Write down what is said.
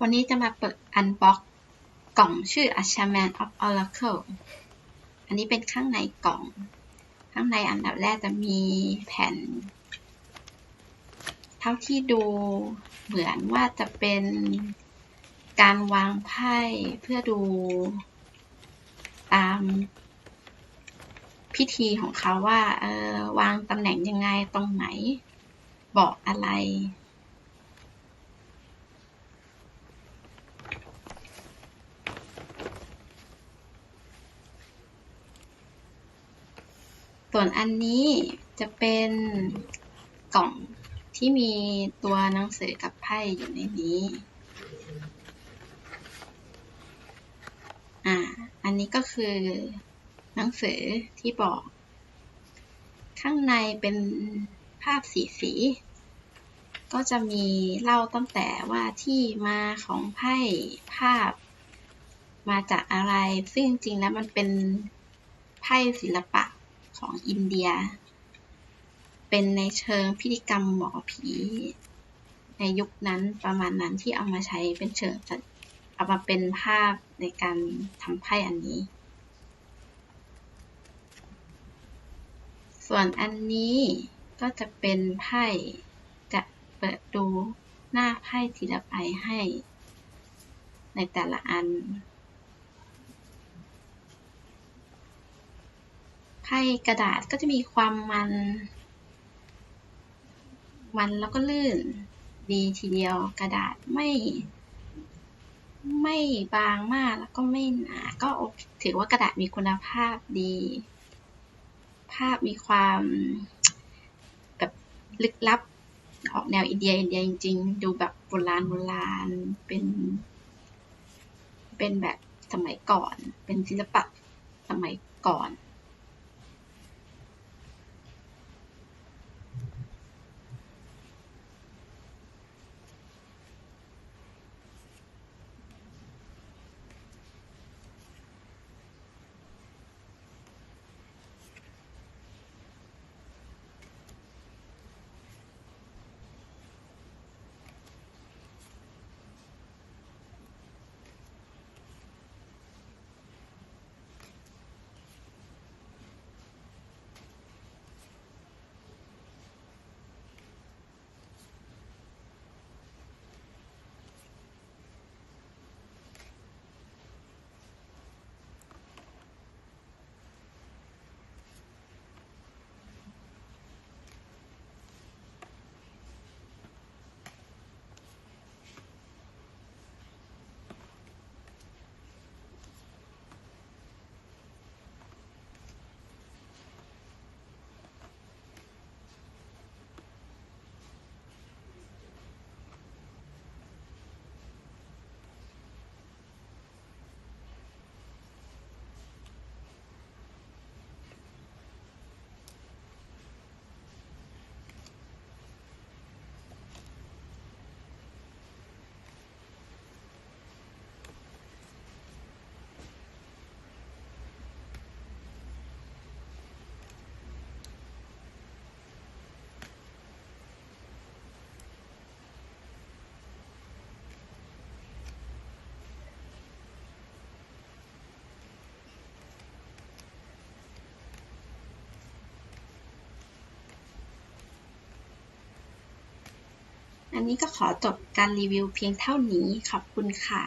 วันนี้จะมาเปิดอันบ็อกกล่องชื่อ a s h a m a n of Oracle อันนี้เป็นข้างในกล่อง ข้างในอันดับแรกจะมีแผ่น เท่าที่ดูเหมือนว่าจะเป็นการวางไพ่เพื่อดูตามพิธีของเขาว่าเออวางตำแหน่งยังไงตรงไหน บอกอะไร ส่วนอันนี้จะเป็นกล่องที่มีตัวหนังสือกับไพ่อยู่ในนี้ อ่า อันนี้ก็คือหนังสือที่บอก ข้างในเป็นภาพสีสี ก็จะมีเล่าตั้งแต่ว่าที่มาของไพ่ภาพ มาจากอะไร ซึ่งจริงแล้วมันเป็นไพ่ศิลปะ ของอินเดีย เป็นในเชิงพิธีกรรมหมอผี ในยุคนั้นประมาณนั้นที่เอามาใช้เป็นเชิงเอามาเป็นภาพในการทำไพ่อันนี้ ส่วนอันนี้ก็จะเป็นไพ่จะเปิดดูหน้าไพ่ทีละใบให้ ในแต่ละอัน ไพ่กระดาษก็จะมีความมัน มันแล้วก็ลื่น ดีทีเดียวกระดาษไม่ ไม่บางมากแล้วก็ไม่หนา ก็ถือว่ากระดาษมีคุณภาพดี ภาพมีความแบบลึกลับออกแนวอินเดียอินเดียจริง ๆ ดูแบบโบราณโบราณเป็น เป็นแบบสมัยก่อน เป็นศิลปะสมัยก่อน อันนี้ก็ขอจบการรีวิวเพียงเท่านี้ ขอบคุณค่ะ